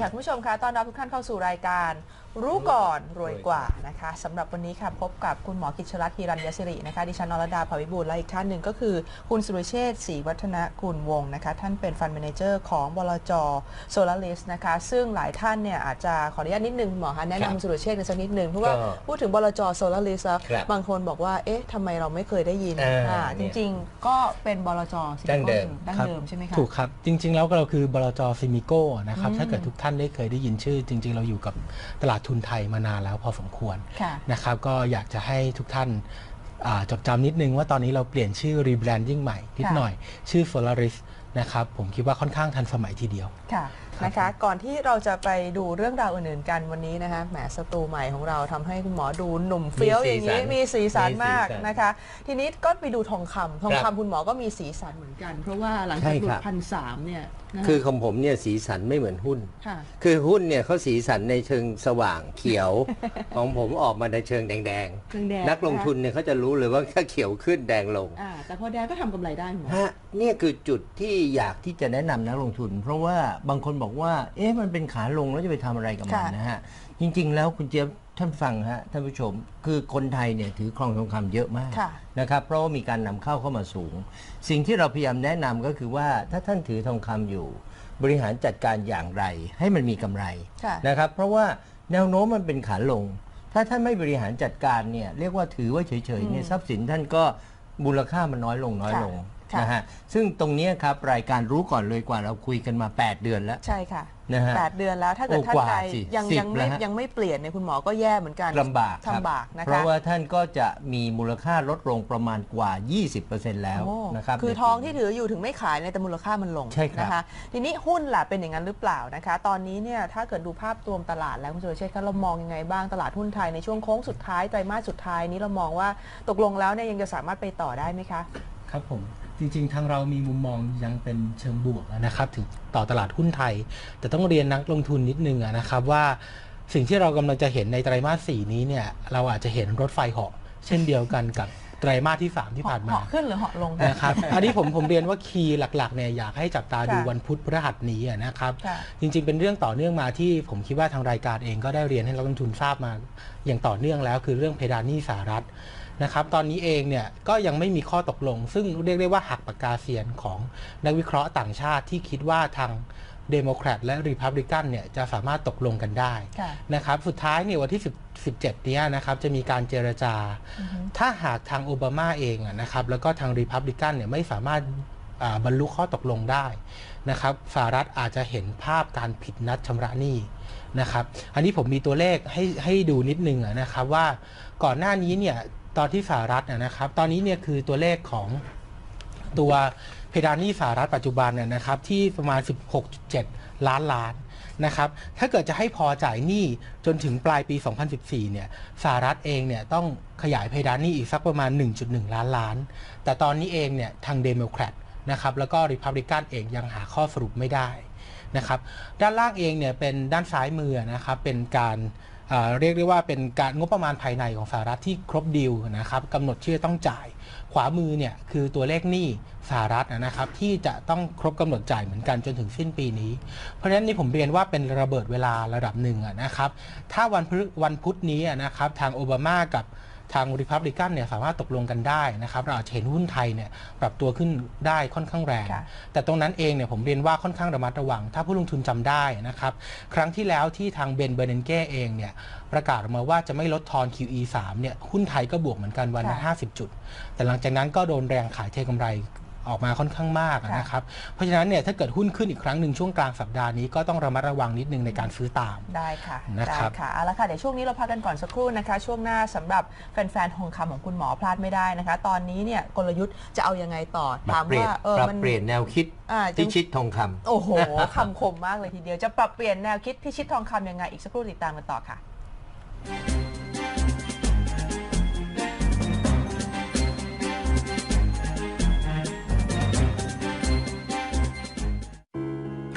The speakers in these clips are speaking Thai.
ค่ะ คุณผู้ชมคะตอนรับทุกท่านเข้าสู่รายการ รู้ก่อนรวยกว่านะคะสำหรับวันนี้ค่ะพบกับคุณหมอกิจชรัตน์ฮิรัญยศิรินะคะดิฉันนรดาภาวิบูลย์และอีกท่านหนึ่งก็คือ คุณสุรเชษฐ์ศรีวัฒนกุลวงศ์นะคะท่านเป็นฟัน d ม a นเจอร์ของบลจโซลาริสนะคะซึ่งหลายท่านเนี่ยอาจจะขออนุญาตนิดนึงหมอคะแนะครับนำคุณสุรเชษฐ์กันสักนิดนึงเพราะว่าก็พูดถึงบลจโซลาริสแล้วครับบางคนบอกว่าเอ๊ะทำไมเราไม่เคยได้ยินอ่าอ่าจเนี่ยริง ๆ ก็เป็นบลจซิลิดั้งโคเดิมดั้งครับเดิมใช่ไหมคะถูกครับจริง ๆ แล้วเราคือบลจซิมิโก้นะครับอืมถ้าเกิดทุกท่านได้เคยได้ยินชื่อ จริง ๆ เราอยู่กับตลาดทุนไทยมานานแล้วพอสมควรค่ะนะครับก็อยากจะให้ทุกท่านอ่าจดจำนิดนึงว่าตอนนี้เราเปลี่ยนชื่อ rebranding ใหม่นิดค่ะหน่อย ชื่อ Solaris นะครับผมคิดว่าค่อนข้างทันสมัยทีเดียวค่ะครับ นะคะก่อนที่เราจะไปดูเรื่องราวอื่นๆกันวันนี้นะคะแหมสตูใหม่ของเราทำให้คุณหมอดูหนุ่มเฟี้ยวอย่างนี้มีสีสันมีสีสันมากมีสีสันนะคะ ทีนี้ก็ไปดูทองคำทองครัคำบคุณหมอก็มีสีสันเหมือนกัน เพราะว่าหลังจากใช่หลุครัดบพันสามเนี่ยนะะคือของผมเนี่ยสีสันไม่เหมือนหุ้นค่ะคือหุ้นเนี่ยเขาสีสันในเชิงสว่างเขียว ของผมออกมาในเชิงแดงแดงๆนักลงทุนเนี่ยเขาจะรู้เลยว่าถ้าเขียวขึ้นแดงลงอ่าแต่พอแดงก็ทำกำไรได้หมอฮะเนี่ยคือจุดที่อยากที่จะแนะนำนักลงทุน เพราะว่าบางคนบอกว่า เอ๊ะมันเป็นขาลงแล้วจะไปทำอะไรกับมันค่ะนะฮะ จริง ๆ แล้วคุณเจี๊ยบท่านฟังฮะท่านผู้ชมคือคนไทยเนี่ยถือครองทองคำเยอะมากค่ะนะครับเพราะว่ามีการนำเข้าเข้ามาสูง สิ่งที่เราพยายามแนะนำก็คือว่าถ้าท่านถือทองคำอยู่ บริหารจัดการอย่างไร ให้มันมีกำไรค่ะนะครับเพราะว่าแนวโน้มมันเป็นขาลง ถ้าท่านไม่บริหารจัดการเนี่ยเรียกว่าถือไว่าเฉยๆเนี่ยทรัพย์สินท่านก็มูลค่ามันน้อยลงน้อยลง ค่ะนะฮะซึ่งตรงเนี้ยครับรายการรู้ก่อนเลยกว่าเราคุยกันมา 8 เดือนแล้ว ใช่ค่ะนะฮะแปดเดือนแล้วถ้าเกิดโอ้ท่านกว่าใดสิยังสิบยังไม่แล้วฮะ ยังไม่เปลี่ยนเนี่ยคุณหมอก็แย่เหมือนกันลำบากครับลำบากนะคะ เพราะว่าท่านก็จะมีมูลค่าลดลงประมาณกว่า 20%แล้วโอ้นะครับคือในปีทองนี้ที่ถืออยู่ถึงไม่ขายเนี่ยแต่มูลค่ามันลงใช่ครับนะคะทีนี้หุ้นล่ะเป็นอย่างนั้นหรือเปล่านะคะ ตอนนี้เนี่ยถ้าเกิดดูภาพรวมตลาดแล้วคุณสุรเชษฐ์คะเรามองยังไงบ้างตลาดหุ้นไทยในช่วงโค้งสุดท้ายไตรมาสสุดท้ายนี้เรามองว่าตกลงแล้วเนี่ยยังจะสามารถไปต่อได้ไหมคะ ครับผม จริงๆ ทางเรามีมุมมองยังเป็นเชิงบวกนะครับถึงต่อตลาดหุ้นไทย แต่ต้องเรียนนักลงทุนนิดนึงอะนะครับว่าสิ่งที่เรากำลังจะเห็นในไตรมาสสี่นี้เนี่ยเราอาจจะเห็นรถไฟเหาะเช่นเดียวกันกับไตรมาสที่ 3 ที่ผ่านมาเหาะขึ้นหรือเหาะลงนะครับ อันนี้ผมผมเรียนว่าคีย์หลักๆเนี่ยอยากให้จับตาดูค่ะวันพุธพฤหัสนี้อะนะครับค่ะจริงๆ เป็นเรื่องต่อเนื่องมาที่ผมคิดว่าทางรายการเองก็ได้เรียนให้นักลงทุนทราบมา อย่างต่อเนื่องแล้วคือเรื่องเพดานหนี้สหรัฐ นะครับตอนนี้เองเนี่ยก็ยังไม่มีข้อตกลง ซึ่งเรียกได้ว่าหักปากกาเซียนของนักวิเคราะห์ต่างชาติที่คิดว่าทางเดโมแครตและรีพับลิกันเนี่ยจะสามารถตกลงกันได้ค่ะนะครับสุดท้ายเนี่ยวันที่ 10 17 เนี้ยนะครับจะมีการเจรจา ถ้าหากทางโอบามาเองอะนะครับแล้วก็ทางรีพับลิกันเนี่ยไม่สามารถอ่าบรรลุข้อตกลงได้นะครับสหรัฐอาจจะเห็นภาพการผิดนัดชำระหนี้นะครับ อันนี้ผมมีตัวเลขให้ให้ดูนิดนึงอะนะครับว่าก่อนหน้านี้เนี่ย ตอนที่สหรัฐนะครับ ตอนนี้เนี่ยคือตัวเลขของตัวเพดานหนี้สหรัฐปัจจุบันเนี่ยนะครับที่ประมาณ 16.7 ล้านล้านนะครับ ถ้าเกิดจะให้พอจ่ายหนี้จนถึงปลายปี 2014 เนี่ย สหรัฐเองเนี่ยต้องขยายเพดานหนี้อีกสักประมาณ 1.1 ล้านล้าน แต่ตอนนี้เองเนี่ยทางเดโมแครตนะครับแล้วก็ริพับลิกันเองยังหาข้อสรุปไม่ได้นะครับ ด้านล่างเองเนี่ยเป็นด้านซ้ายมือนะครับเป็นการ เรียกได้ว่าเป็นการงบประมาณภายในของสหรัฐที่ครบดีลนะครับกำหนดที่จะต้องจ่าย ขวามือเนี่ยคือตัวเลขหนี้สหรัฐนะครับที่จะต้องครบกำหนดจ่ายเหมือนกันจนถึงสิ้นปีนี้ เพราะฉะนั้นนี่ผมเรียนว่าเป็นระเบิดเวลาระดับหนึ่งอะนะครับถ้าวันพฤวันพุธนี้นะครับทางโอบามากับ ทางริพับลิกันเนี่ยสามารถตกลงกันได้นะครับเราอาจจะเห็นหุ้นไทยเนี่ยปรับตัวขึ้นได้ค่อนข้างแรงค่ะแต่ตรงนั้นเองเนี่ยผมเรียนว่าค่อนข้างระมัดระวัง ถ้าผู้ลงทุนจำได้นะครับครั้งที่แล้วที่ทางเบนเบอร์เนนเก้เองเนี่ยประกาศออกมาว่าจะไม่ลดทอน QE 3เนี่ยหุ้นไทยก็บวกเหมือนกันวันละค่ะ50 จุด แต่หลังจากนั้นก็โดนแรงขายเทกำไร ออกมาค่อนข้างมากอะค่ะนะครับ เพราะฉะนั้นเนี่ยถ้าเกิดหุ้นขึ้นอีกครั้งหนึ่งช่วงกลางสัปดาห์นี้ก็ต้องระมัดระวังนิดนึงในการซื้อตาม ได้ค่ะนะครับได้ค่ะเอาละค่ะ เดี๋ยวช่วงนี้เราพักกันก่อนสักครู่นะคะ ช่วงหน้าสำหรับแฟนๆทองคำของคุณหมอพลาดไม่ได้นะคะ ตอนนี้เนี่ยกลยุทธ์จะเอายังไงต่อปรัถาบมเปลี่ยนว่าเออปรับมันเปลี่ยนแนวคิดอ่าที่จะชิดทองคำโอ้โหคำคมมากเลยทีเดียวจะปรับเปลี่ยนแนวคิดพิชิตทองคำยังไงอีกสักครู่ติดตามกันต่อค่ะ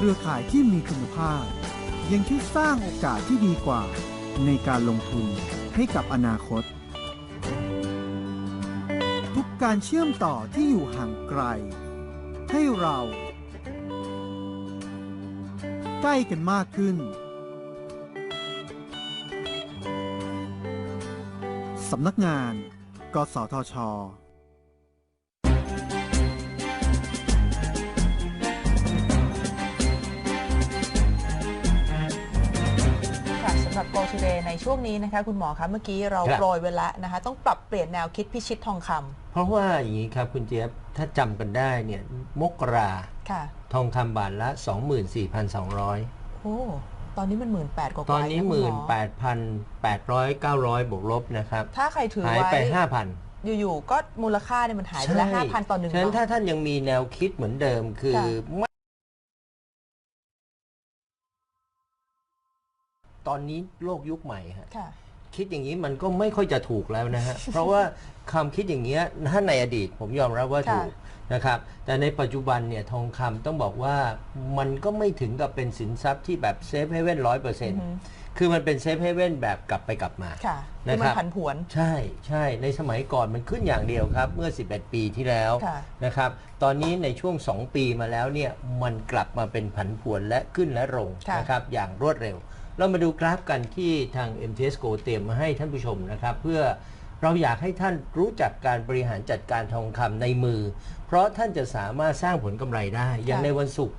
เครือข่ายที่มีคุณภาพ ยังช่วยสร้างโอกาสที่ดีกว่า ในการลงทุนให้กับอนาคต ทุกการเชื่อมต่อที่อยู่ห่างไกล ให้เรา ใกล้กันมากขึ้น สำนักงาน กสทช ค่ะสำหรับ Go Today ในช่วงนี้นะคะคุณหมอคะเมื่อกี้เราครับ โปรยไว้แล้วนะคะ ต้องปรับเปลี่ยนแนวคิดพิชิตทองคำเพราะว่าอย่างนี้ครับคุณเจี๊ยบถ้าจำกันได้เนี่ยมกราค่ะ ทองคำบาทละ 24,200 โอ้ตอนนี้มันหมื่นแปดกว่าๆตอนนี้ะคุณหมอ18,800 900 บวกลบนะครับ ถ้าใครถือหายไว้ ไป 5,000 อยู่ๆก็มูลค่าเนี่ยมันหายไปแล้วห้าพันต่อหนึ่งฉะนั้นบาถ้าทท่านยังมีแนวคิดเหมือนเดิมคือ ค่ะ ตอนนี้โลกยุคใหม่ฮะค่ะ คิดอย่างนี้มันก็ไม่ค่อยจะถูกแล้วนะฮะ เพราะว่าความคิดอย่างเงี้ยถ้าในอดีตผมยอมรับว่าค่ะถูกนะครับ แต่ในปัจจุบันเนี่ยทองคำต้องบอกว่ามันก็ไม่ถึงกับเป็นสินทรัพย์ที่แบบเซฟเฮเว่นร้อยเปอร์เซ็นต์คือมันเป็นเซฟเฮเว่นแบบกลับไปกลับมาค่ะนะที่คมันรับผันผวน ใช่ใช่ในสมัยก่อนมันขึ้นอย่างเดียวครับ เมื่อ 11 ปีที่แล้วค่ะ นะครับ ตอนนี้ในช่วง 2 ปีมาแล้วเนี่ยมันกลับมาเป็นผันผวนและขึ้นและลงค่ะ นะครับอย่างรวดเร็ว เรามาดูกราฟกันที่ทาง MTS Go เตรียมมาให้ท่านผู้ชมนะครับ เพื่อเราอยากให้ท่านรู้จักการบริหารจัดการทองคำในมือ เพราะท่านจะสามารถสร้างผลกำไรได้ อย่างในวันศุกร์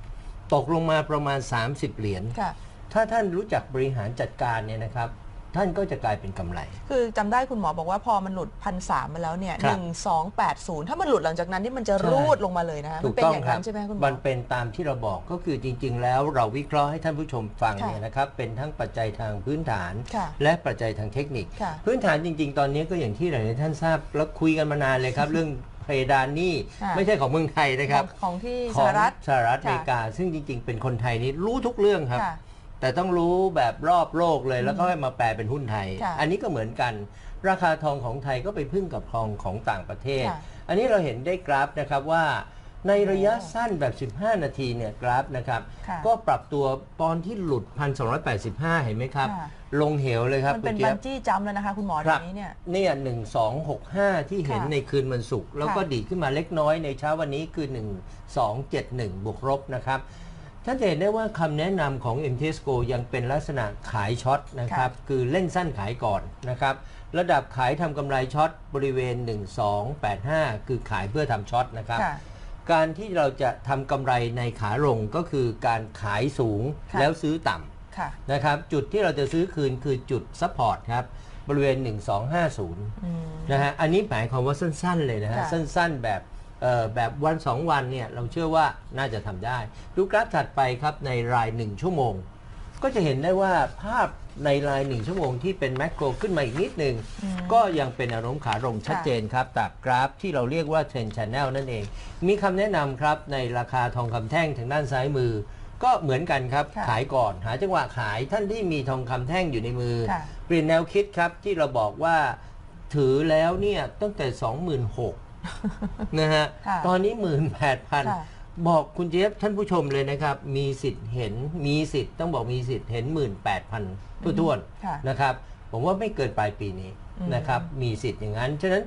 ตกลงมาประมาณ 30 เหรียญ ค่ะ ถ้าท่านรู้จักบริหารจัดการเนี่ยนะครับ ท่านก็จะกลายเป็นกำไร คือจำได้คุณหมอบอกว่าพอมันหลุดพันสามมาแล้วเนี่ยคหรับนึ่งสองแปดศูนย์ถ้ามันหลุดหลังจากนั้นนี่มันจะใช่รูดลงมาเลยนะคะถูมันกเป็นต้องอย่างครันั้บนใช่ไหมคุณหมอ มันเป็นตามที่เราบอกก็คือจริง ๆ แล้วเราวิเคราะห์ให้ท่านผู้ชมฟังค่ะเนี่ยนะครับ เป็นทั้งปัจจัยทางพื้นฐาน ค่ะและปัจจัยทางเทคนิค ค่ะพื้นฐานจริง ๆ ตอนนี้ก็อย่างที่หลายๆท่านทราบแล้วคุยกันมานานเลยครับ เรื่องเพดานหนี่ค่ะ ไม่ใช่ของเมืองไทยนะครับ ของของที่ขสองหรัฐ สหรัฐอค่ะเมริกา ซึ่งจริง ๆ เป็นคนไทยนี่รู้ทุกเรื่องครับ ค่ะ แต่ต้องรู้แบบรอบโลกเลยแล้วก็ให้มาแปลเป็นหุ้นไทย ค่ะอันนี้ก็เหมือนกัน ราคาทองของไทยก็ไปพึ่งกับทองของต่างประเทศ ค่ะ อันนี้เราเห็นได้กราฟนะครับว่า ในระยะสั้นแบบ 15 นาทีเนี่ยกราฟนะครับ ค่ะก็ปรับตัวตอนที่หลุด 1,285 เห็นไหมครับ ค่ะ ลงเหวเลยครับมันเป็นคุณบัจี๊ยนจี้จัมป์แล้วนะคะคุณหมอคทีรับนี้เนี่ย เนี่ยหนึ่งสองหกห้าที่เห็นค่ะในคืนวันศุกร์แล้วก็ค่ะดีดขึ้นมาเล็กน้อยในเช้าวันนี้คือ1 2 7 1บวกลบนะครับ ท่านจะเห็นได้ว่าคำแนะนำของ MTS Go ยังเป็นลักษณะขายช็อตนะครับ คือเล่นสั้นขายก่อนนะครับ ระดับขายทำกำไรช็อตบริเวณ 1285 คือขายเพื่อทำช็อตนะครับค่ะการที่เราจะทำกำไรในขาลงก็คือการขายสูงค่ะแล้วซื้อต่ำค่ะนะครับ จุดที่เราจะซื้อคืนคือจุดซัพพอร์ตครับบริเวณ 1250อืมนะฮะ อันนี้หมายความว่าสั้นๆเลยนะฮะค่ะสั้นๆแบบเอ่อ แบบวัน 2 วันเนี่ยเราเชื่อว่าน่าจะทำได้ ดูกราฟถัดไปครับในราย 1 ชั่วโมง ก็จะเห็นได้ว่าภาพในราย1ชั่วโมงที่เป็นแมกโรขึ้นมาอีกนิดหนึ่งก็ยังเป็นอารมณ์ขาลงชัดเจนครับตามกราฟที่เราเรียกว่าเทรน d Channel นั่นเอง มีคำแนะนำครับในราคาทองคำแท่งทางด้านซ้ายมือ ก็เหมือนกันครับค่ะขายก่อน หาจังหวะขายท่านที่มีทองคำแท่งอยู่ในมือค่ะเปลี่ยนแนวคิดครับที่เราบอกว่าถือแล้วเนี่ยตั้งแต่ 26,000 นะฮะ ค่ะตอนนี้ค่ะ18,000บอกคุณเจฟท่านผู้ชมเลยนะครับ มีสิทธิ์เห็นมีสิทธิ์ต้องบอกมีสิทธิ์เห็น18,000ทั่วค่ะๆนะครับ ผมว่าไม่เกินปลายปีนี้อืม นะครับ มีสิทธิ์อย่างนั้น ฉะนั้น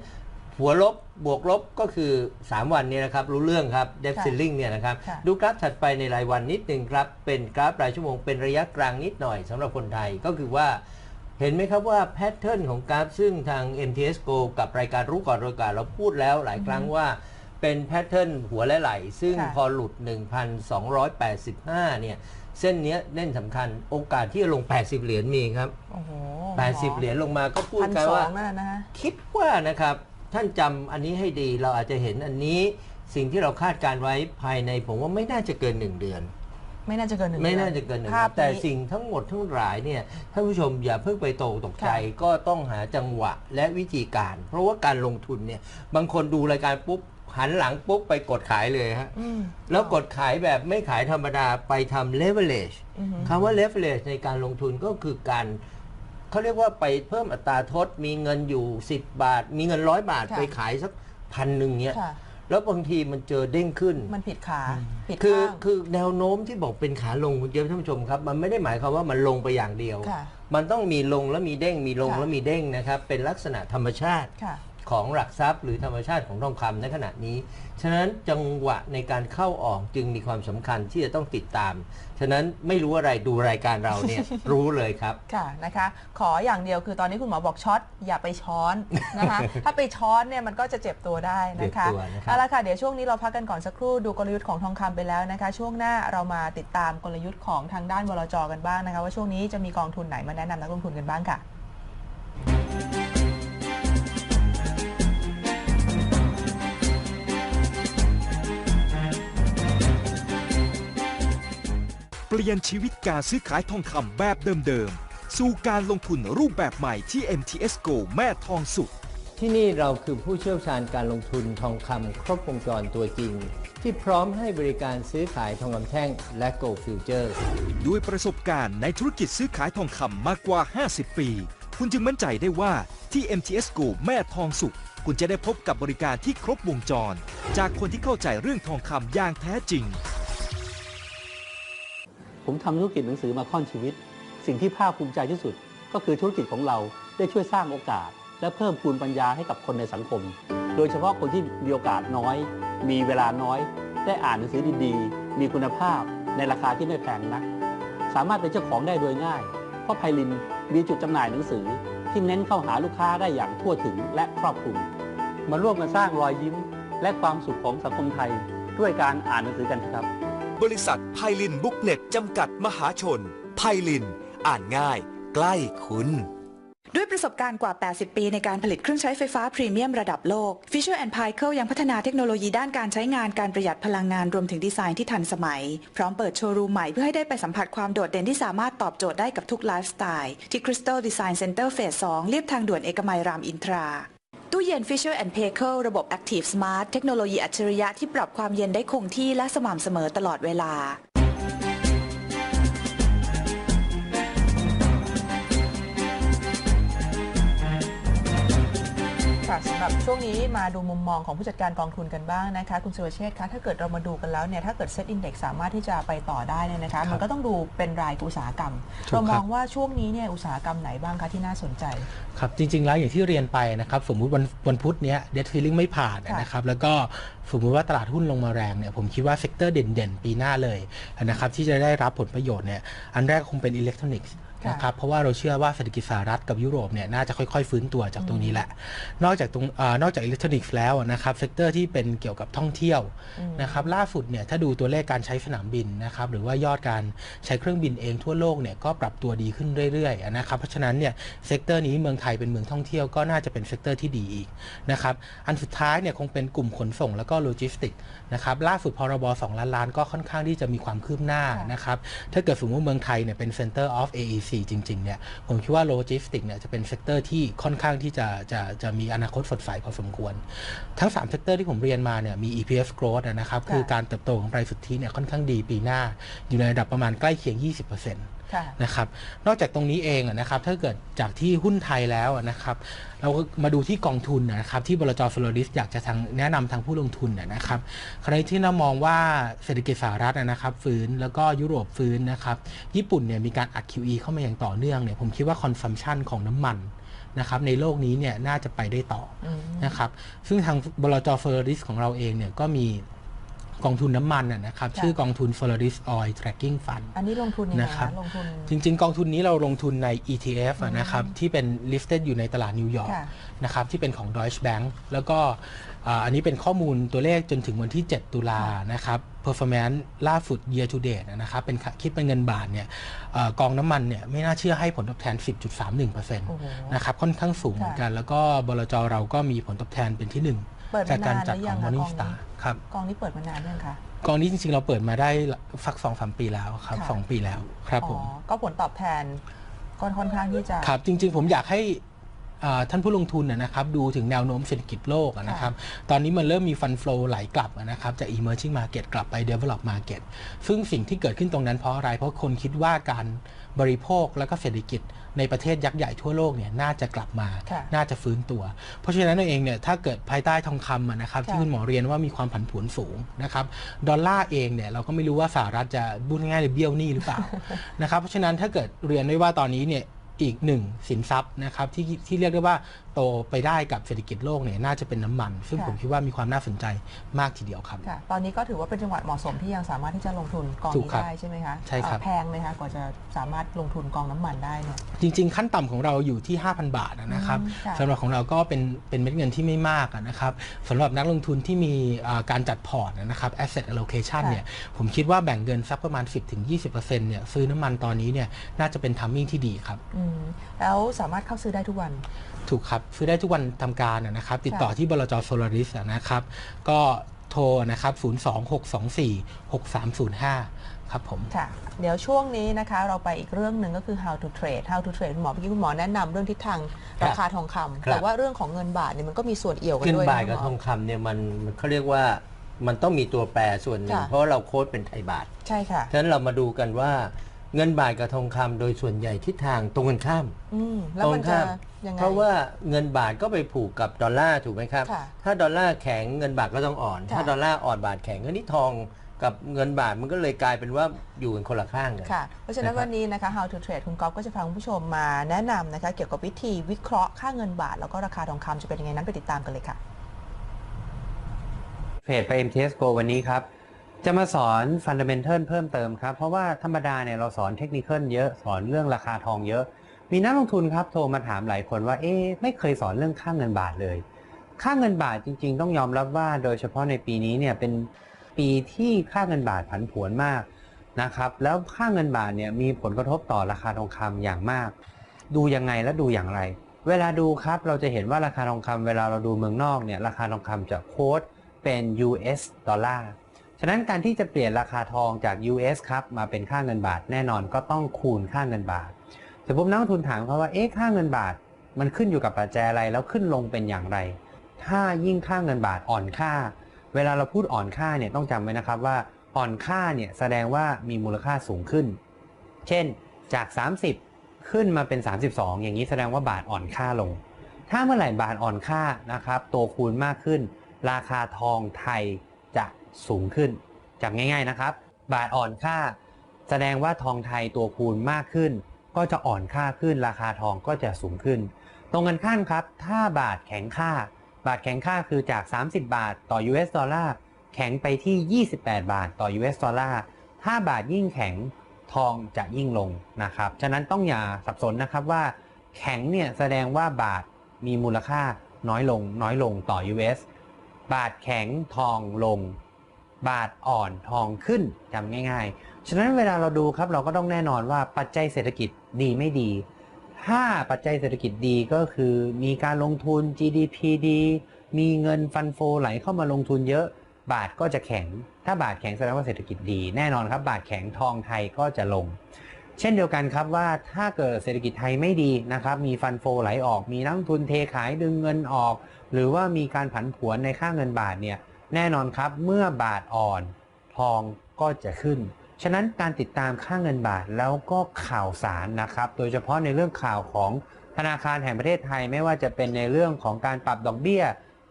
หัวลบบวกลบก็คือ 3 วันเนี้นะครับรู้เรื่องครับเดฟซิลลิงเนี่ยนะครับ ค่ะ ดูกราฟถัดไปในรายวันนิดหนึ่งครับ เป็นกราฟรายชั่วโมงเป็นระยะกลางนิดหน่อยสำหรับคนไทยก็คือว่า เห็นไหมครับว่าแพทเทิร์นของกราฟซึ่งทาง MTS Go กับรายการรู้ก่อนรวยก่อนเราพูดแล้วหลายครั้งว่าเป็นแพทเทิร์นหัวและไหล่ซึ่งค่ะพอหลุด 1,285 เนี่ย เส้นเนี้ยเล่นสำคัญโอกาสที่จะลง 80 เหรียญมีครับโอ้โห80 เหรียญลงมาก็พูดพันกันสอว่างนั่นนะฮะคิดว่านะครับ ท่านจำอันนี้ให้ดีเราอาจจะเห็นอันนี้สิ่งที่เราคาดการไว้ภายในผมว่าไม่น่าจะเกิน 1 เดือน ไม่น่าจะเกินหนึ่งไม่ดือน่าจะเกินหนึ่งภาพแต่นี้สิ่งทั้งหมดทั้งหลายเนี่ยท่านผู้ชมอย่าเพิ่งไปโตตกใจค่ะก็ต้องหาจังหวะและวิธีการ เพราะว่าการลงทุนเนี่ยบางคนดูรายการปุ๊บหันหลังปุ๊บไปกดขายเลยฮะอืมแล้วกดขายแบบไม่ขายธรรมดาไปทำ leverage อือฮึคำว่า leverage ในการลงทุนก็คือการเขาเรียกว่าไปเพิ่มอัตราทดมีเงินอยู่ 10 บาท มีเงินร้อยบาทค่ะไปขายสักพันหนึ่งเนี่ยค่ะ แล้วบางทีมันเจอเด้งขึ้น มันผิดขาผิดคือข้าง คือแนวโน้มที่บอกเป็นขาลงคุณเจี๊ยบท่านผู้ชมครับ มันไม่ได้หมายความว่ามันลงไปอย่างเดียว ค่ะมันต้องมีลงแล้วมีเด้งมีลงค่ะ แล้วมีเด้งนะครับ เป็นลักษณะธรรมชาติ ค่ะ ของหลักทรัพย์ หรือธรรมชาติของทองคำในขณะนี้ ฉะนั้นจังหวะในการเข้าออกจึงมีความสำคัญที่จะต้องติดตาม ฉะนั้นไม่รู้อะไรดูรายการเราเนี่ย รู้เลยครับ ค่ะนะคะ ขออย่างเดียวคือตอนนี้คุณหมอบอกช็อตอย่าไปช้อนนะคะ ถ้าไปช้อนเนี่ยมันก็จะเจ็บตัวได้นะคะเจ็บตัวนะครับ เอาละค่ะเดี๋ยวช่วงนี้เราพักกันก่อนสักครู่ดูกลยุทธ์ของทองคำไปแล้วนะคะ ช่วงหน้าเรามาติดตามกลยุทธ์ของทางด้านบลจกันบ้างนะคะ ว่าช่วงนี้จะมีกองทุนไหนมาแนะนำนักลงทุนกันบ้างค่ะ ปลี่ยนชีวิตการซื้อขายทองคำแบบเดิมๆ สู่การลงทุนรูปแบบใหม่ที่ MTS GO แม่ทองสุขที่นี่เราคือผู้เชี่ยวชาญการลงทุนทองคำครบวงจรตัวจริง ที่พร้อมให้บริการซื้อขายทองคำแท่งและ Gold Futures ด้วยประสบการณ์ในธุรกิจซื้อขายทองคำมากกว่า 50 ปี คุณจึงมั่นใจได้ว่าที่ MTS GO แม่ทองสุขคุณจะได้พบกับบริการที่ครบวงจร จากคนที่เข้าใจเรื่องทองคำอย่างแท้จริง ผมทำธุรกิจหนังสือมาค่อนชีวิต สิ่งที่ภาคภูมิใจที่สุด ก็คือธุรกิจของเราได้ช่วยสร้างโอกาส และเพิ่มพูนปัญญาให้กับคนในสังคม โดยเฉพาะคนที่มีโอกาสน้อย มีเวลาน้อย ได้อ่านหนังสือดีๆ มีคุณภาพในราคาที่ไม่แพงนัก สามารถเป็นเจ้าของได้โดยง่าย เพราะไพลินมีจุดจำหน่ายหนังสือ ที่เน้นเข้าหาลูกค้าได้อย่างทั่วถึงและครอบคลุมมาร่วมกันสร้างรอยยิ้ม และความสุขของสังคมไทย ด้วยการอ่านหนังสือกันครับ บริษัทไพลินบุ๊กเน็ตจำกัดมหาชน ไพลิน อ่านง่าย ใกล้คุณด้วยประสบการณ์กว่า 80 ปีในการผลิตเครื่องใช้ไฟฟ้าพรีเมียมระดับโลก Fisher p i c e ยังพัฒนาเทคโนโลยีด้านการใช้งานการประหยัดพลังงานรวมถึงดีไซน์ที่ทันสมัย พร้อมเปิดโชว์รูมใหม่เพื่อให้ได้ไปสัมผัสความโดดเด่นที่สามารถตอบโจทย์ได้กับทุกไลฟ์สไตล์ที่ Crystal Design Center Phase 2เรียบทางด่วนเอกมัยรามอินทรา ตู้เย็น Fisher p a c e ระบบ Active Smart เทคโนโลยีอัจฉริยะที่ปรับความเย็นได้คงที่และสม่ำเสมอตลอดเวลา ค่ะสำหรับช่วงนี้มาดูมุมมองของผู้จัดการกองทุนกันบ้างนะคะ คุณสุรเชษฐ์คะถ้าเกิดเรามาดูกันแล้วเนี่ยถ้าเกิดเซ็ตอินเด็กสามารถที่จะไปต่อได้เนี่ยนะคะ มันก็ต้องดูเป็นรายอุตสาหกรรมถูกครับเรามองว่าช่วงนี้เนี่ยอุตสาหกรรมไหนบ้างคะที่น่าสนใจ ครับ จริง ๆ แล้วอย่างที่เรียนไปนะครับ สมมุติวันวันพุธเนี้ยเด t ฟิลลิ่งไม่ผ่านค่ะนะครับแล้วก็สมมุติว่าตลาดหุ้นลงมาแรงเนี่ยผมคิดว่าเซกเตอร์เด่นๆ ปีหน้าเลยนะครับที่จะได้รับผลประโยชน์เนี่ยอันแรกคงเป็นอิเล็กทรอนิกส์ค่ะ นะครับเพราะว่าเราเชื่อว่าเศรษฐกิจสหรัฐกับยุโรปเนี่ยน่าจะค่อยๆ ฟื้นตัวจากตรงนี้แหละ นอกจากตรงเออนอกจากอิเล็กทรอนิกส์แล้วนะครับเซกเตอร์ที่เป็นเกี่ยวกับท่องเที่ยวนะครับล่าสุดเนี่ยถ้าดูตัวเลขการใช้สนามบินนะครับหรือว่ายอดการใช้เครื่องบินเองทั่วโลกเนี่ยก็ปรับตัวดีขึ้นเรื่อยๆนะครับเพราะฉะนั้นเนี่ยเซกเตอร์นี้เมืองไทยเป็นเมืองท่องเที่ยวก็น่าจะเป็นเซกเตอร์ที่ดีอีกนะครับอันสุดท้ายเนี่ยคงเป็นกลุ่มขนส่งแล้วก็โลจิสติกส์นะครับล่าสุดพรบ2ล้านล้านก็ค่อนข้างที่จะมีความคืบหน้าค่ะนะครับถ้าเกิดสมมติเมืองไทยเนี่ยเป็น Center of AEC จริงๆเนี่ยผมคิดว่าโลจิสติกเนี่ยจะเป็นเซกเตอร์ที่ค่อนข้างที่จะจะจะมีอนาคตสดใสพอสมควร ทั้ง3เซกเตอร์ที่ผมเรียนมาเนี่ยมี EPS growth อะนะครับค่ะคือการเติบโตของรายสุทธิเนี่ยค่อนข้างดีปีหน้า อยู่ในระดับประมาณใกล้เคียง 20%ค่ะ นะครับ นอกจากตรงนี้เองอะนะครับ ถ้าเกิดจากที่หุ้นไทยแล้วอะนะครับ เราก็มาดูที่กองทุนนะครับ ที่บลจฟลอริสอยากจะทางแนะนำทางผู้ลงทุนอะนะครับใครที่เรามองว่าเศรษฐกิจสหรัฐอะนะครับฟื้นแล้วก็ยุโรปฟื้นนะครับ ญี่ปุ่นเนี่ยมีการอัด QE เข้ามาอย่างต่อเนื่องเนี่ยผมคิดว่าคอนซัมชันของน้ำมันนะครับในโลกนี้เนี่ยน่าจะไปได้ต่ออมนะครับ ซึ่งทางบลจฟลอริสของเราเองเนี่ยก็มี กองทุนน้ำมันนะนะครับค่ะชื่อกองทุน Solaris Oil Tracking Fund อันนี้ลงทุนยังไงนะครับคะลงทุนจริง ๆ กองทุนนี้เราลงทุนใน ETF อะนะครับที่เป็น listed อยู่ในตลาดนิวยอร์กค่ะนะครับที่เป็นของ Deutsche Bank แล้วก็อ่าอันนี้เป็นข้อมูลตัวเลขจนถึงวันที่ 7 ตุลานะครับ performance ล่าสุด year to date นะครับเป็นคิดเป็นเงินบาทเนี่ยเอ่อกองน้ำมันเนี่ยไม่น่าเชื่อให้ผลตอบแทน 10.31%โอ้โหนะครับค่อนข้างสูงเหมือนกัน แล้วก็บลจเราก็มีผลตอบแทนเป็นที่หนึ่ง เปิดจากานมากนานจัดหรือขยัอง งคะกอง Morning นี้ Star ครับกองนี้เปิดมานานยังคะ กองนี้จริงๆ เราเปิดมาได้สักสองสามปีแล้วครับค่ะ สองปีแล้วครับผอ๋อมก็ผลตอบแทนก็ค่อนข้างที่จะ ครับจริงๆ ผมอยากให้อ่า ท่านผู้ลงทุนนะนะครับดูถึงแนวโน้มเศรษฐกิจโลกอะนะครับตอนนี้มันเริ่มมีฟันฟลอไหลกลับอะนะครับจาก emerging market กลับไป develop market ซึ่งสิ่งที่เกิดขึ้นตรงนั้นเพราะอะไร เพราะคนคิดว่าการบริโภคแล้วก็เศรษฐกิจในประเทศยักษ์ใหญ่ทั่วโลกเนี่ยน่าจะกลับมาค่ะน่าจะฟื้นตัว เพราะฉะนั้นเองเนี่ยถ้าเกิดภายใต้ทองคำอะนะครับค่ะที่คุณหมอเรียนว่ามีความผันผวนสูงนะครับดอลลาร์เองเนี่ยเราก็ไม่รู้ว่าสหรัฐจะบุญง่ายๆเลยเบี้ยวหนี้หรือเปล่านะครับเพราะฉะนั้นถ้าเกิดเรียนได้ว่าตอนนี้เนี่ย อีกหนึ่งสินทรัพย์นะครับที่ที่เรียกได้ว่า โตไปได้กับเศรษฐกิจโลกเนี่ยน่าจะเป็นน้ำมัน ซึ่งค่ะผมคิดว่ามีความน่าสนใจมากทีเดียวครับ ค่ะ ตอนนี้ก็ถือว่าเป็นจังหวะเหมาะสมที่ยังสามารถที่จะลงทุนกองถูกนี้ครับได้ใช่ไหมคะใช่ครับ เอ่อแพงไหมคะกว่าจะสามารถลงทุนกองน้ำมันได้เนี่ย จริงๆ ขั้นต่ำของเราอยู่ที่ 5,000 บาทอะนะครับอืมค่ะสำหรับของเราก็เป็นเป็นเม็ดเงินที่ไม่มากอะนะครับสำหรับนักลงทุนที่มีอ่าการจัดพอร์ตนะครับ asset allocation ค่ะ เนี่ยผมคิดว่าแบ่งเงินสักประมาณ 10-20%เนี่ยซื้อน้ำมันตอนนี้เนี่ยน่าจะเป็นทัมมิ่งที่ดีครับ อืมแล้วสามารถเข้าซื้อได้ทุกวัน ถูกครับซื้อได้ทุกวันทำการอะนะครับ ติดต่อที่บลจโซลาริสนะครับ ก็โทรนะครับ 026246305 ครับผมค่ะเดี๋ยวช่วงนี้นะคะเราไปอีกเรื่องหนึ่งก็คือ how to trade how to trade คุณหมอเมื่อกี้คุณหมอแนะนำเรื่องทิศทางครับราคาทองคำครับแต่ว่าเรื่องของเงินบาทเนี่ยมันก็มีส่วนเอี่ยวกันเงินด้วยบาทกับนะทคุองณหมคำเนี่ยมันมันเขาเรียกว่ามันต้องมีตัวแปรส่วนหนึ่งค่ะเพราะเราโค้ดเป็นไทยบาท ใช่ค่ะฉะนั้นเรามาดูกันว่า เงินบาทกับทองคำโดยส่วนใหญ่ทิศทางตรงกันข้ามอืมแล้วตรงมันกันจะข้ามยังไงเพราะว่าเงินบาทก็ไปผูกกับดอลลาร์ถูกไหมครับค่ะถ้าดอลลาร์แข็งเงินบาทก็ต้องอ่อนค่ะถ้าดอลลาร์อ่อนบาทแข็งก็นี่ทองกับเงินบาทมันก็เลยกลายเป็นว่าอยู่กันคนละข้างกันค่ะ เพราะฉะนั้นนะครับวันนี้นะคะ how to trade คุณก๊อฟก็จะพาคุณผู้ชมมาแนะนำนะคะ เกี่ยวกับวิธีวิเคราะห์ค่าเงินบาท แล้วก็ราคาทองคำจะเป็นยังไงนั้นไปติดตามกันเลยค่ะเพจไป MTS Go วันนี้ครับ จะมาสอนฟันเดเมนเทัลเพิ่มเติมครับ เพราะว่าธรรมดาเนี่ยเราสอนเทคนิคเยอะสอนเรื่องราคาทองเยอะ มีนักลงทุนครับโทรมาถามหลายคนว่าเอ๊ไม่เคยสอนเรื่องค่าเงินบาทเลย ค่าเงินบาทจริง ๆ ต้องยอมรับว่า โดยเฉพาะในปีนี้เนี่ยเป็นปีที่ค่าเงินบาทผันผวนมากนะครับแล้วค่าเงินบาทเนี่ยมีผลกระทบต่อราคาทองคำอย่างมาก ดูยังไงและดูอย่างไร เวลาดูครับเราจะเห็นว่าราคาทองคำเวลาเราดูเมืองนอกเนี่ยราคาทองคำจะโค้ดเป็น US ดอลลาร์ ฉะนั้นการที่จะเปลี่ยนราคาทองจาก US ครับมาเป็นค่าเงินบาทแน่นอนก็ต้องคูณค่าเงินบาทแต่ผมนักลงทุนถามเขาว่าเอ๊ะค่าเงินบาท มันขึ้นอยู่กับปัจจัยอะไรแล้วขึ้นลงเป็นอย่างไร ถ้ายิ่งค่าเงินบาทอ่อนค่า เวลาเราพูดอ่อนค่าเนี่ยต้องจำไว้นะครับว่าอ่อนค่าเนี่ยแสดงว่ามีมูลค่าสูงขึ้น เช่นจาก 30 ขึ้นมาเป็น 32 อย่างนี้แสดงว่าบาทอ่อนค่าลง ถ้าเมื่อไหร่บาทอ่อนค่านะครับตัวคูณมากขึ้น ราคาทองไทยจะ สูงขึ้นจำง่าย ๆนะครับ บาทอ่อนค่า แสดงว่าทองไทยตัวคูณมากขึ้น ก็จะอ่อนค่าขึ้นราคาทองก็จะสูงขึ้น ตรงกันข้ามครับ ถ้าบาทแข็งค่า บาทแข็งค่าคือจาก 30 บาทต่อ US ดอลลาร์แข็งไปที่ 28 บาทต่อ US ดอลลาร์ถ้าบาทยิ่งแข็งทองจะยิ่งลงนะครับ ฉะนั้นต้องอย่าสับสนนะครับว่า แข็งเนี่ยแสดงว่าบาทมีมูลค่าน้อยลงน้อยลงต่อ US บาทแข็งทองลง บาทอ่อนทองขึ้นจำง่าย ๆ ฉะนั้นเวลาเราดูครับเราก็ต้องแน่นอนว่าปัจจัยเศรษฐกิจดีไม่ดี ถ้าปัจจัยเศรษฐกิจดีก็คือมีการลงทุน GDP ดีมีเงินฟันโฟไหลเข้ามาลงทุนเยอะ บาทก็จะแข็ง ถ้าบาทแข็งแสดงว่าเศรษฐกิจดี แน่นอนครับ บาทแข็งทองไทยก็จะลง เช่นเดียวกันครับว่าถ้าเกิดเศรษฐกิจไทยไม่ดีนะครับ มีฟันโฟไหลออก มีนักทุนเทขายดึงเงินออก หรือว่ามีการผันผวนในค่าเงินบาทเนี่ย แน่นอนครับ เมื่อบาทอ่อนทองก็จะขึ้น ฉะนั้นการติดตามค่าเงินบาทแล้วก็ข่าวสารนะครับ โดยเฉพาะในเรื่องข่าวของธนาคารแห่งประเทศไทยไม่ว่าจะเป็นในเรื่องของการปรับดอกเบี้ย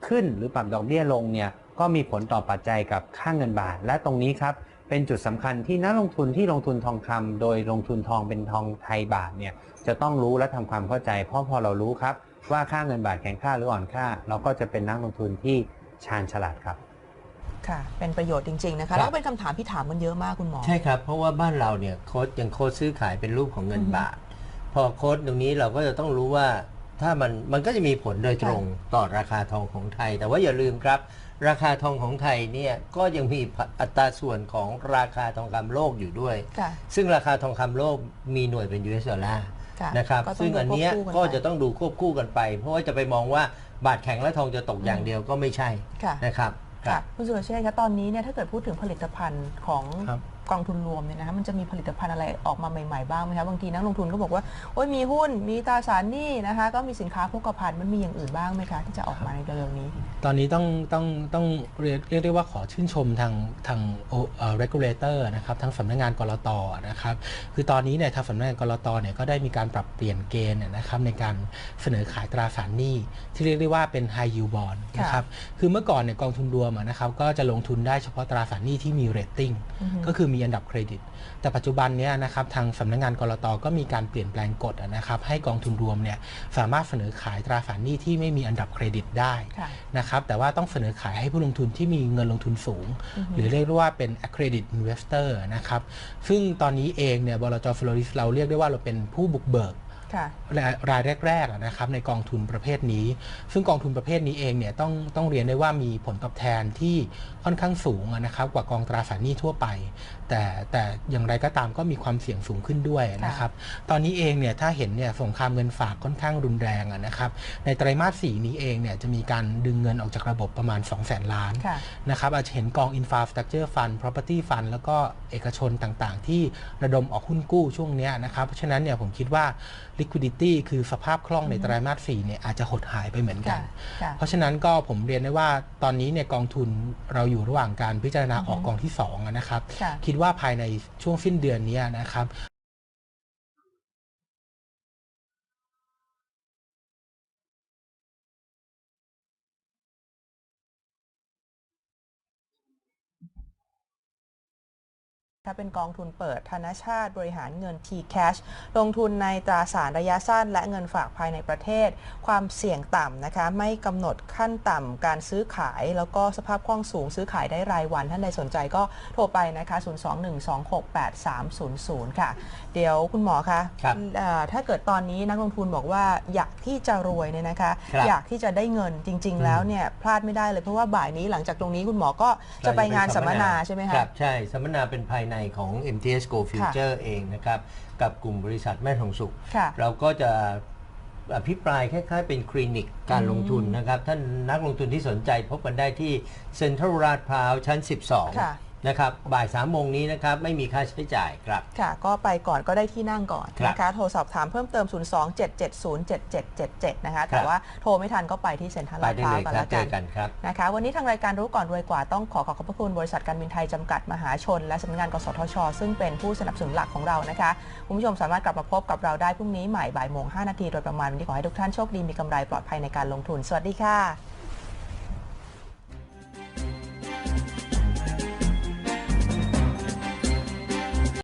ขึ้น หรือปรับดอกเบี้ยลงเนี่ยก็มีผลต่อปัจจัยกับค่าเงินบาท และตรงนี้ครับเป็นจุดสำคัญที่นักลงทุนที่ลงทุนทองคำโดยลงทุนทองเป็นทองไทยบาทเนี่ยจะต้องรู้และทำความเข้าใจ เพราะพอเรารู้ครับว่าค่าเงินบาทแข็งค่าหรืออ่อนค่า เราก็จะเป็นนักลงทุนที่ชาญฉลาดครับ ค่ะ เป็นประโยชน์จริง ๆ นะครัคะ บ แล้วก็เป็นคำถามที่ถามกันเยอะมากคุณหมอ ใช่ครับ เพราะว่าบ้านเราเนี่ยโค้ดยังโค้ดซื้อขายเป็นรูปของเงินอือฮึบาท พอโค้ดตรงนี้เราก็จะต้องรู้ว่าถ้ามันมันก็จะมีผลโดยตรงต่อราคาทองของไทย แต่ว่าอย่าลืมครับ ราคาทองของไทยเนี่ยก็ยังมีอัตราส่วนของราคาทองคำโลกอยู่ด้วย ค่ะ ซึ่งราคาทองคำโลกมีหน่วยเป็น US ดอลลาร์ค่ะนะครับ ก็ต้องซึ่งอันเนี้ยดูควบคู่กันไป ก็จะต้องดูควบคู่กันไป เพราะว่าจะไปมองว่าบาทแข็งและทองจะตกอย่างเดียวก็ไม่ใช่ค่ะ นะครับ คค่ะรับคุณสุรเชษฐ์คะตอนนี้เนี่ยถ้าเกิดพูดถึงผลิตภัณฑ์ของครับ กองทุนรวมเนี่ยนะคะมันจะมีผลิตภัณฑ์อะไรออกมาใหม่ๆบ้างไหมคะบางทีนักลงทุนก็บอกว่าโอ้ยมีหุ้นมีตราสารหนี้นะคะก็มีสินค้าโภคภัณฑ์มันมีอย่างอื่นบ้างไหมคะที่จะออกมาในเร็วๆนี้ ตอนนี้ต้องต้องต้องเรียกเรียกได้ว่าขอชื่นชมทางทางโอเอ่อ regulator นะครับทางสำนักงานกรตนะครับคือตอนนี้เนี่ยทางสำนักงานกรตเนี่ยก็ได้มีการปรับเปลี่ยนเกณฑ์เนี่ยนะครับในการเสนอขายตราสารหนี้ ที่เรียกได้ว่าเป็น high yield bond นะครับคือเมื่อก่อนเนี่ยกองทุนรวมอะนะครับก็จะลงทุนได้เฉพาะตราสารหนี้ที่มี rating อือฮึก็คือมีอันดับเครดิต แต่ปัจจุบันเนี้ยนะครับทางสำนักงานกรตก็มีการเปลี่ยนแปลงกฎอะนะครับให้กองทุนรวมเนี่ยสามารถเสนอขายตราสารหนี้ที่ไม่มีอันดับเครดิตได้ค่ะนะครับแต่ว่าต้องเสนอขายให้ผู้ลงทุนที่มีเงินลงทุนสูงอือฮึหรือเรียกได้ว่าเป็น accredited investor นะครับซึ่งตอนนี้เองเนี่ยบลจฟลอริสเราเรียกได้ว่าเราเป็นผู้บุกเบิกค่ะ รายแรกๆอะนะครับในกองทุนประเภทนี้ ซึ่งกองทุนประเภทนี้เองเนี่ยต้องต้องเรียนได้ว่ามีผลตอบแทนที่ค่อนข้างสูงอะนะครับกว่ากองตราสารหนี้ทั่วไป แต่แต่อย่างไรก็ตามก็มีความเสี่ยงสูงขึ้นด้วยนะครับตอนนี้เองเนี่ยถ้าเห็นเนี่ยสงครามเงินฝากค่อนข้างรุนแรงอะนะครับในไตรมาสสี่นี้เองเนี่ยจะมีการดึงเงินออกจากระบบประมาณ 2 0 0 0 0 0 ล้านค่ะนะครับอาจจะเห็นกอง Infrastructure Fund Property Fund แล้วก็เอกชนต่างๆ ที่ระดมออกหุ้นกู้ช่วงเนี้ยนะครับเพราะฉะนั้นเนี่ยผมคิดว่า liquidity คือสภาพคล่องในไตรมาส4เนี่ยอาจจะหดหายไปเหมือนกัน ค่ะ เพราะฉะนั้นก็ผมเรียนได้ว่าตอนนี้เนี่ยกองทุนเราอยู่ระหว่างการพิจารณาออกกองที่2อะนะครับ ค่ะ คิดว่าภายในช่วงสิ้นเดือนเนี้ยนะครับ ถ้าเป็นกองทุนเปิดธนชาติบริหารเงิน T-Cash ลงทุนในตราสารระยะสั้น และเงินฝากภายในประเทศ ความเสี่ยงต่ำนะคะ ไม่กำหนดขั้นต่ำการซื้อขาย แล้วก็สภาพคล่องสูงซื้อขายได้รายวัน ท่านใดสนใจก็โทรไปนะคะ 021268300 ค่ะ เดี๋ยวคุณหมอคะครับเอ่อถ้าเกิดตอนนี้นักลงทุนบอกว่าอยากที่จะรวยเนี่ยนะคะครับอยากที่จะได้เงินจริง ๆ แล้วเนี่ยพลาดไม่ได้เลยเพราะว่าบ่ายนี้หลังจากตรงนี้คุณหมอก็จะไปงานสัมมนาใช่ไหมคะครับใช่สัมมนาเป็นภายในของ MTS Go Future เองนะครับ กับกลุ่มบริษัทแม่ทองสุข ค่ะ เราก็จะอภิปรายคล้ายๆ เป็นคลินิกการลงทุนนะครับ ท่านนักลงทุนที่สนใจพบกันได้ที่เซ็นทรัลลาดพร้าวชั้นค่ะ12 นะครับบ่าย3โมงนี้นะครับไม่มีค่าใช้จ่ายครับ ค่ะ ก็ไปก่อนก็ได้ที่นั่งก่อนครับนะคะ โทรสอบถามเพิ่มเติม 027707777 นะคะ แต่ว่าโทรไม่ทันก็ไปที่เซ็นทรัลไปลาดได้พร้าเลวยกันครับแล้วเจกัอนกันครับนะคะ วันนี้ทางรายการรู้ก่อนรวยกว่าต้องขอขอบพระคุณบริษัทการบินไทยจำกัดมหาชน และสำนักงานกสทช ซึ่งเป็นผู้สนับสนุนหลักของเรานะคะ คุณผู้ชมสามารถกลับมาพบกับเราได้พรุ่งนี้ใหม่บ่ายโมง5นาทีโดยประมาณวันนี้ขอให้ทุกท่านโชคดีมีกำไรปลอดภัยในการลงทุน สวัสดีค่ะ